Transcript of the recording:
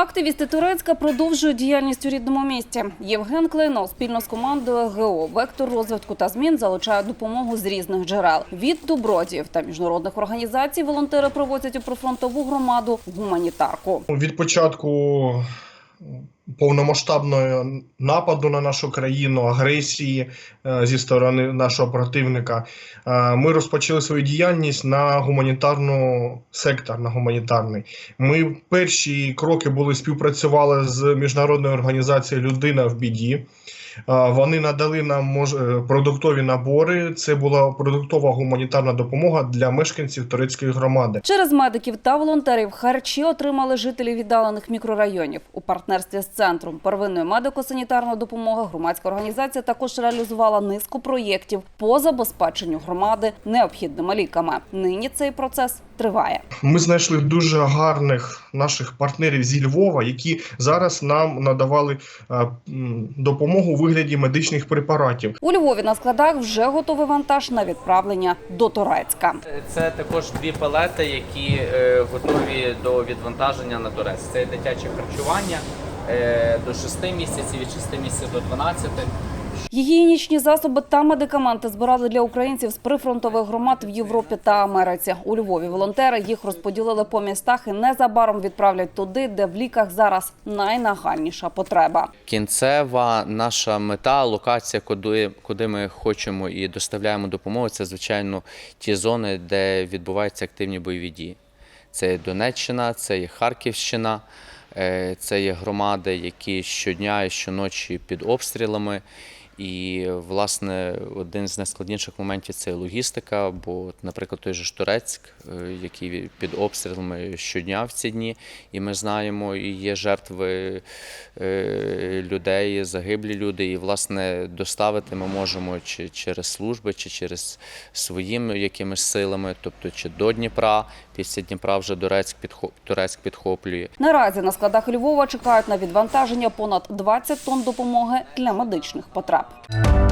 Активісти Турецька продовжують діяльність у рідному місті. Євген Клейнов спільно з командою ГО Вектор розвитку та змін залучає допомогу з різних джерел. Від добродіїв та міжнародних організацій волонтери проводять у прифронтову громаду гуманітарку. Від початку повномасштабного нападу на нашу країну, агресії е, зі сторони нашого противника, е, ми розпочали свою діяльність на гуманітарну сектор, на гуманітарний. Ми перші кроки були співпрацювали з міжнародною організацією Людина в біді. Вони надали нам е, продуктові набори. Це була продуктова гуманітарна допомога для мешканців турецької громади. Через медиків та волонтерів харчі отримали жителі віддалених мікрорайонів. У партнерстві з центром первинної медико-санітарної допомоги громадська організація також реалізувала низку проєктів по забезпеченню громади необхідними ліками. Нині цей процес триває. Ми знайшли дуже гарних наших партнерів зі Львова, які зараз нам надавали е, допомогу вигляді медичних препаратів. У Львові на складах вже готовий вантаж на відправлення до Турецька. Це також дві палети, які е, готові до відвантаження на Турець. Це дитяче харчування е, до 6 місяців, від 6 місяців до 12. Гігієнічні засоби та медикаменти збирали для українців з прифронтових громад в Європі та Америці. У Львові волонтери їх розподілили по містах і незабаром відправлять туди, де в ліках зараз найнагальніша потреба. Кінцева наша мета, локація, куди, куди ми хочемо і доставляємо допомогу, це звичайно ті зони, де відбуваються активні бойові дії. Це Донеччина, це є Харківщина, е, це є громади, які щодня і щоночі під обстрілами. І, власне, один з найскладніших моментів це логістика, бо, наприклад, той же ж Турецьк, е, який під обстрілами щодня в ці дні, і ми знаємо, і є жертви е, людей, загиблі люди. І, власне, доставити ми можемо чи через служби, чи через своїми якимись силами, тобто чи до Дніпра, після Дніпра вже підхо- Турецьк підхоплює. Наразі на складах Львова чекають на відвантаження понад 20 тонн допомоги для медичних потреб. up.